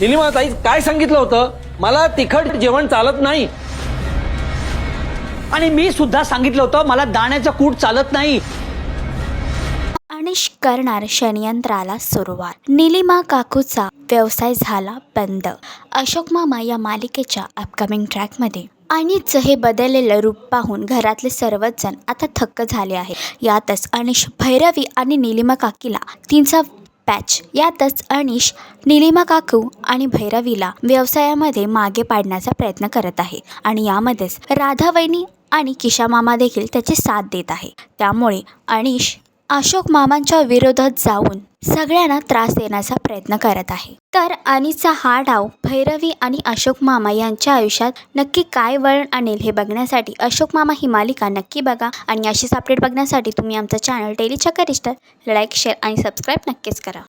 निलिमा ताई काय सांगितलं होतं? मला तिखट जेवण चालत नाही. आणि मी सुद्धा सांगितलं होतं मला दाण्याचा कूट चालत नाही. अनिश करणार षडयंत्राला सुरुवात. निलिमा काकूचा व्यवसाय झाला बंद. अशोक मामा या मालिकेच्या अपकमिंग ट्रॅकमध्ये अनिशचं हे बदललेलं रूप पाहून घरातले सर्वच जण आता थक्क झाले आहे यातच अनिश भैरवी आणि निलिमा काकीला तिचा पॅच. यातच अनिश निलिमा काकू आणि भैरवीला व्यवसायामध्ये मागे पाडण्याचा प्रयत्न करत आहे आणि यामध्येच राधा वहिनी आणि किशा मामा देखील त्याची साथ देत आहे. त्यामुळे अनिश अशोक मामांच्या विरोधात जाऊन सगळ्यांना त्रास देण्याचा प्रयत्न करत आहे. तर अनिचा हा डाव भैरवी आणि अशोक मामा यांच्या आयुष्यात नक्की काय वळण आणेल हे बघण्यासाठी अशोक मामा ही मालिका नक्की बघा. आणि अशीच अपडेट बघण्यासाठी तुम्ही आमचं चॅनल डेली चक्कर लाईक शेअर आणि सबस्क्राईब नक्कीच करा.